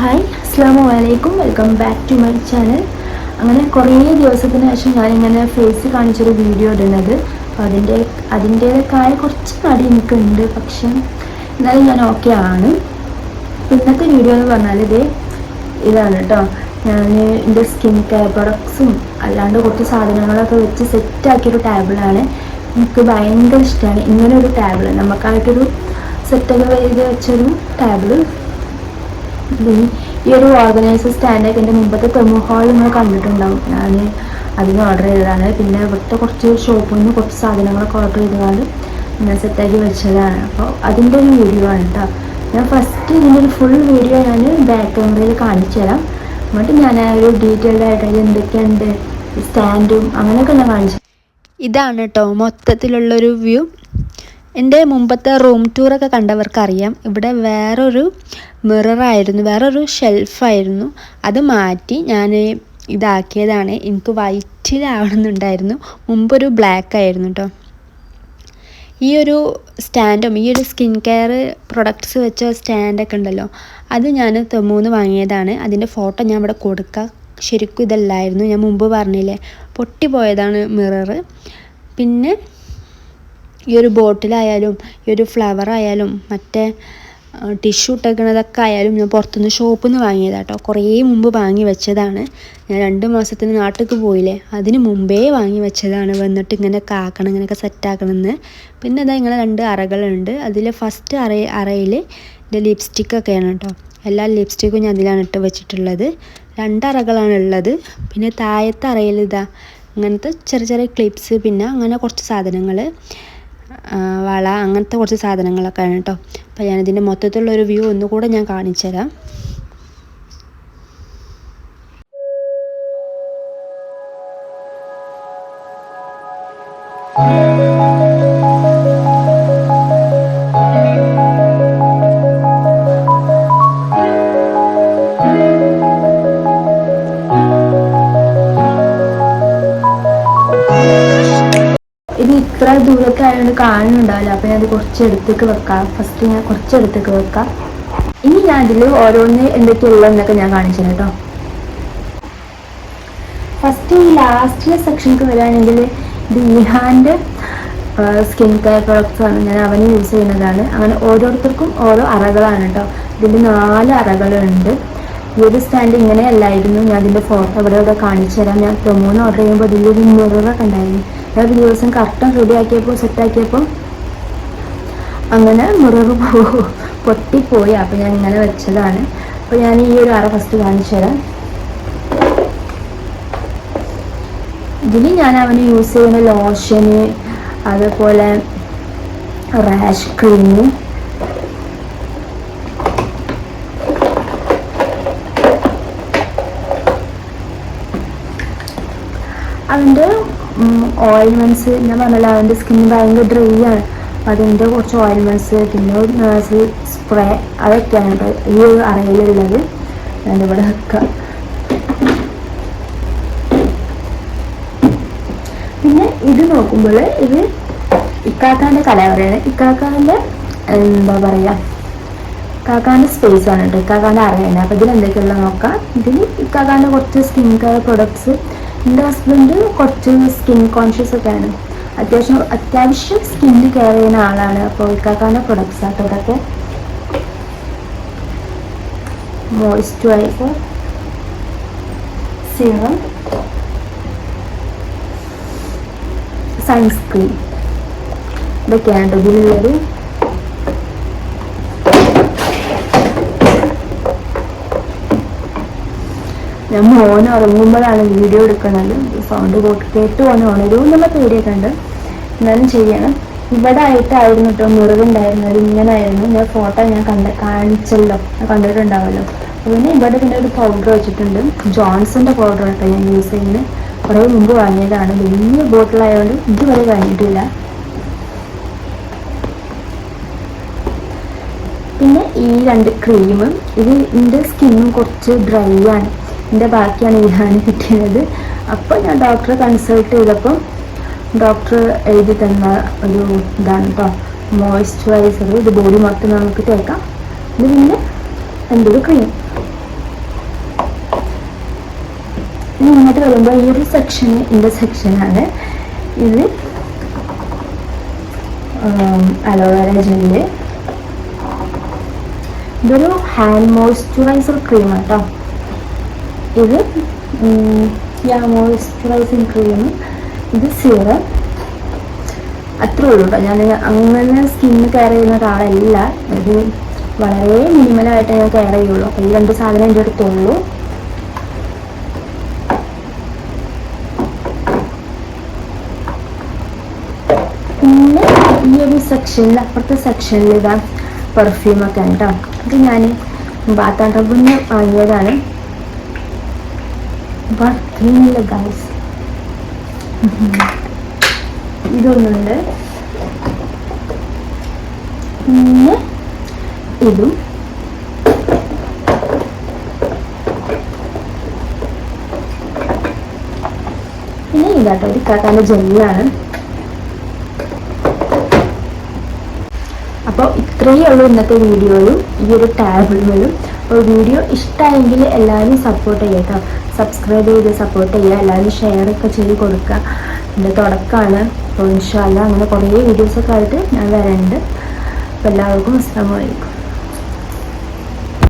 Hi അസ്ലാമു വലൈക്കും welcome back to my channel അങ്ങനെ കുറേ ദിവസത്തിന് ശേഷം ഞാനിങ്ങനെ ഫേസ് കാണിച്ചൊരു വീഡിയോ ഇടുന്നത്. അപ്പോൾ അതിന്റെ അതിന്റേതായ കുറച്ച് മടി എനിക്കുണ്ട്. പക്ഷെ എന്നാലും ഞാൻ ഓക്കെ ആണ്. ഇന്നത്തെ വീഡിയോ എന്ന് പറഞ്ഞാൽ ഇതേ ഇതാണ് കേട്ടോ. ഞാൻ എന്റെ സ്കിൻ കെയർ പ്രൊഡക്ട്സും അല്ലാണ്ട് കുറച്ച് സാധനങ്ങളൊക്കെ വെച്ച് സെറ്റാക്കിയൊരു ടാബിളാണ് എനിക്ക് ഭയങ്കര ഇഷ്ടമാണ് ഇങ്ങനെ ഒരു ടാബിൾ നമുക്കായിട്ടൊരു സെറ്റൊക്കെ ചെയ്ത് വെച്ചൊരു ടാബിൾ ഈ ഒരു ഓർഗനൈസർ സ്റ്റാൻഡൊക്കെ എന്റെ മുമ്പത്തെ തെമു ഹാൾ നിങ്ങൾ കണ്ടിട്ടുണ്ടാവും. ഞാൻ അതിന് ഓർഡർ ചെയ്തതാണ്. പിന്നെ ഇവിടുത്തെ കുറച്ച് ഷോപ്പിൽ നിന്ന് കുറച്ച് സാധനങ്ങളൊക്കെ ഓർഡർ ചെയ്തതാണ്. ഞാൻ സെറ്റാക്കി വെച്ചതാണ്. അപ്പോൾ അതിന്റെ ഒരു വീഡിയോ ആണ് കേട്ടോ ഞാൻ ഫസ്റ്റ് ഇതിന്റെ ഒരു ഫുൾ വീഡിയോ ഞാൻ ബാക്ക് ക്യാമറയിൽ കാണിച്ചു തരാം. എന്നിട്ട് ഞാൻ ആ ഒരു ഡീറ്റെയിൽഡ് ആയിട്ട് എന്തൊക്കെയുണ്ട് സ്റ്റാൻഡും അങ്ങനെയൊക്കെ ഞാൻ കാണിച്ചു ഇതാണ് കേട്ടോ മൊത്തത്തിലുള്ളൊരു വ്യൂ എന്റെ മുമ്പത്തെ റൂം ടൂറൊക്കെ കണ്ടവർക്കറിയാം. ഇവിടെ വേറൊരു മിററായിരുന്നു വേറൊരു ഷെൽഫായിരുന്നു അത് മാറ്റി ഞാൻ ഇതാക്കിയതാണ്. എനിക്ക് വൈറ്റിലാവണമെന്നുണ്ടായിരുന്നു മുമ്പൊരു ബ്ലാക്ക് ആയിരുന്നു കേട്ടോ ഈ ഒരു സ്റ്റാൻഡും ഈ ഒരു സ്കിൻ കെയർ പ്രൊഡക്ട്സ് വെച്ച സ്റ്റാൻഡൊക്കെ ഉണ്ടല്ലോ അത് ഞാൻ തൊമ്മൂന്ന് വാങ്ങിയതാണ്. അതിന്റെ ഫോട്ടോ ഞാൻ ഇവിടെ കൊടുക്കാം. ശരിക്കും ഇതല്ലായിരുന്നു. ഞാൻ മുമ്പ് പറഞ്ഞില്ലേ പൊട്ടിപ്പോയതാണ് മിറർ പിന്നെ ഈ ഒരു ബോട്ടിലായാലും ഈ ഒരു ഫ്ലവർ ആയാലും മറ്റേ ടിഷ്യൂ ഇട്ടേക്കണതൊക്കെ ആയാലും ഞാൻ പുറത്തുനിന്ന് ഷോപ്പിൽ നിന്ന് വാങ്ങിയതാണ് കേട്ടോ കുറേ മുമ്പ് വാങ്ങി വെച്ചതാണ്. ഞാൻ രണ്ട് മാസത്തിന് നാട്ടിലേക്ക് പോയില്ലേ അതിന് മുമ്പേ വാങ്ങി വെച്ചതാണ്. വന്നിട്ട് ഇങ്ങനെ കാക്കണം ഇങ്ങനെയൊക്കെ സെറ്റാക്കണമെന്ന് പിന്നെ അതാ ഇങ്ങനെ രണ്ട് അറകളുണ്ട്. അതിൽ ഫസ്റ്റ് അറ അറയിൽ എന്റെ ലിപ്സ്റ്റിക്കൊക്കെയാണ് കേട്ടോ എല്ലാ ലിപ്സ്റ്റിക്കും ഞാൻ അതിലാണ് ഇട്ട് വെച്ചിട്ടുള്ളത്. രണ്ടറകളാണ് ഉള്ളത്. പിന്നെ താഴത്തെ അറയിൽ ഇതാ അങ്ങനത്തെ ചെറിയ ചെറിയ ക്ലിപ്സ് പിന്നെ അങ്ങനെ കുറച്ച് സാധനങ്ങൾ വള അങ്ങനത്തെ കുറച്ച് സാധനങ്ങളൊക്കെയാണ് കേട്ടോ. അപ്പോൾ ഞാനിതിന്റെ മൊത്തത്തിലുള്ള ഒരു വ്യൂ ഒന്നുകൂടെ ഞാൻ കാണിച്ചു തരാം ഇത് ദൂരത്ത് ആയതുകൊണ്ട് കാണുന്നുണ്ടാവില്ല. അപ്പോൾ ഞാൻ അത് കുറച്ച് എടുത്തേക്ക് വെക്കാം. ഫസ്റ്റ് ഞാൻ കുറച്ച് എടുത്തേക്ക് വെക്കാം. ഇനി ഞാൻ അതിൽ ഓരോന്ന് എന്തൊക്കെയുള്ളതെന്നൊക്കെ ഞാൻ കാണിച്ചു കേട്ടോ. ഫസ്റ്റ് ഈ ലാസ്റ്റിലെ സെക്ഷനിലേക്ക് വരികയാണെങ്കിൽ ഇത് സ്കിൻ കെയർ പ്രോഡക്റ്റ്സ് ആണ്. ഞാൻ അവന് യൂസ് ചെയ്യുന്നതാണ്. അങ്ങനെ ഓരോരുത്തർക്കും ഓരോ അറകളാണ് കേട്ടോ. ഇതിന്റെ നാല് അറകളുണ്ട്. ഈ ഒരു സ്റ്റാൻഡ് ഇങ്ങനെയല്ലായിരുന്നു. ഞാൻ ഇതിന്റെ ഫോട്ടോ ഇവിടെ ഇവിടെ കാണിച്ചു തരാം. ഞാൻ പ്രൊമോന്ന് ഓർഡർ ചെയ്യുമ്പോൾ ഇതിലൊരു മിററൊക്കെ ഉണ്ടായിരുന്നു. ഒരു ദിവസം കറക്റ്റ് റെഡി ആക്കിയപ്പോൾ സെറ്റാക്കിയപ്പോൾ അങ്ങനെ മിറർ പൊട്ടിപ്പോയി. അപ്പോൾ ഞാൻ ഇങ്ങനെ വെച്ചതാണ്. അപ്പോൾ ഞാൻ ഈ ഒരു അറ ഫസ്റ്റ് കാണിച്ചു തരാം. ഇതിൽ ഞാൻ അവന് യൂസ് ചെയ്യുന്ന ലോഷന് അതുപോലെ റാഷ് ക്രീം അവന്റെ ഓയിൽമെന്റ്സ് ഞാൻ പറഞ്ഞല്ലോ അവന്റെ സ്കിൻ ഭയങ്കര ഡ്രൈ ആണ്. അതിന്റെ കുറച്ച് ഓയിൽമെന്റ്സ് പിന്നെ നേഴ്സ് സ്പ്രേ അതൊക്കെയാണ് ഈ ഒരു അറയിലുള്ളത്. ഞാനിവിടെ വെക്കാം. പിന്നെ ഇത് നോക്കുമ്പോൾ ഇത് ഇക്കാക്കാന്റെ കലവറയാണ്. ഇക്കാക്കാന്റെ എന്താ പറയുക ഇക്കാക്കാന്റെ സ്പേസ് ആണ് കേട്ടോ. ഇക്കാക്കാന്റെ അറയാണ്. അപ്പോൾ ഇതിൽ എന്തൊക്കെയുള്ള നോക്കാം. ഇതിൽ ഇക്കാക്കാന്റെ കുറച്ച് സ്കിൻ കെയർ പ്രൊഡക്ട്സ് എന്റെ ഹസ്ബൻഡ് കുറച്ച് സ്കിൻ കോൺഷ്യസ് ഒക്കെയാണ്. അത്യാവശ്യം അത്യാവശ്യം സ്കിന്ന് കെയർ ചെയ്യുന്ന ആളാണ്. അപ്പോൾ ഇക്കാക്കാന്റെ പ്രൊഡക്ട്സ് ആട്ടോ ഇതൊക്കെ മോയ്സ്ചറൈസർ സീറം സൺസ്ക്രീൻ ഇതൊക്കെയാണ് ഇതിലുള്ളത്. ഞാൻ മോൻ ഉറങ്ങുമ്പോഴാണ് വീഡിയോ എടുക്കുന്നത് സൗണ്ട് കേട്ട് പോകാൻ ഉണരും എന്നുള്ള പേടിയൊക്കെ ഉണ്ട്. എന്നാലും ചെയ്യണം. ഇവിടെ ആയിട്ടായിരുന്നു കേട്ടോ മുറിവുണ്ടായിരുന്നത്. ഇങ്ങനായിരുന്നു. ഞാൻ ഫോട്ടോ ഞാൻ കണ്ട കാണിച്ചല്ലോ. കണ്ടിട്ടുണ്ടാവല്ലോ. പിന്നെ ഇവിടെ പിന്നെ ഒരു പൗഡർ വെച്ചിട്ടുണ്ട്. ജോൺസന്റെ പൗഡർ കേട്ടോ ഞാൻ യൂസ് ചെയ്യുന്നത്. കുറേ മുമ്പ് വാങ്ങിയതാണ്. വലിയ ബോട്ടിലായതുകൊണ്ട് ഇതുവരെ കഴിഞ്ഞിട്ടില്ല പിന്നെ ഈ രണ്ട് ക്രീം ഇത് എന്റെ സ്കിന്നും കുറച്ച് ഡ്രൈ ആണ്. എന്റെ ബാക്കിയാണ് ഇതാണ് കിട്ടിയത്. അപ്പോൾ ഞാൻ ഡോക്ടറെ കൺസൾട്ട് ചെയ്തപ്പോൾ ഡോക്ടർ എഴുതി തന്ന ഒരു ഇതാണ് കേട്ടോ മോയ്സ്ചറൈസർ ഇത് ബോഡി മൊത്തം നമുക്ക് തേക്കാം. ഇത് പിന്നെ എന്റെ ഒരു ക്രീം ഇനി ഇങ്ങോട്ട് വരുമ്പോൾ ഈ ഒരു സെക്ഷൻ എന്റെ സെക്ഷനാണ് ഇത് അലോവേറ ജെല്ല് ഇതൊരു ഹാൻഡ് മോയ്സ്ചറൈസർ ക്രീം കേട്ടോ ഇത് മോയ്സ്ചറൈസിങ് ക്രീം ഇത് സീറം അത്രേ ഉള്ളൂ കേട്ടോ. ഞാൻ അങ്ങനെ സ്കിന്ന് കെയർ ചെയ്യുന്ന ഒരാളല്ല. ഒരു വളരെ മിനിമലായിട്ട് ഞാൻ കെയർ ചെയ്യുള്ളൂ. അപ്പോൾ ഈ രണ്ട് സാധനം എന്റെ അടുത്തുള്ളൂ. പിന്നെ ഈ ഒരു സെക്ഷനിൽ അപ്പുറത്തെ സെക്ഷനിൽ ഇതാ പെർഫ്യൂമൊക്കെ ആണ് കേട്ടോ. ഇത് ഞാൻ ബാത്താ റബ്ബിന് വാങ്ങിയതാണ്. വർക്കില്ല ഗൈസ് ഇതൊന്നുണ്ട് പിന്നെ ഇതും. പിന്നെ ഇതാട്ടോ ഒരു കാക്കാന്റെ ജെല്ലാണ്. അപ്പോൾ ഇത്രയേ ഉള്ളൂ ഇന്നത്തെ വീഡിയോയും ഈ ഒരു ടാബിളുകളും അപ്പോൾ വീഡിയോ ഇഷ്ടമായെങ്കിൽ എല്ലാവരും സപ്പോർട്ട് ചെയ്യാം സബ്സ്ക്രൈബ് ചെയ്ത് സപ്പോർട്ട് ചെയ്യുക. എല്ലാവരും ഷെയർ ഒക്കെ ചെയ്ത് കൊടുക്കുക. എന്റെ തുടക്കമാണ്. അപ്പോൾ ഇൻഷാല്ല അങ്ങനെ കുറേ വീഡിയോസൊക്കെ ആയിട്ട് ഞാൻ വരണ്ട്. അപ്പോൾ എല്ലാവർക്കും അസ്സാം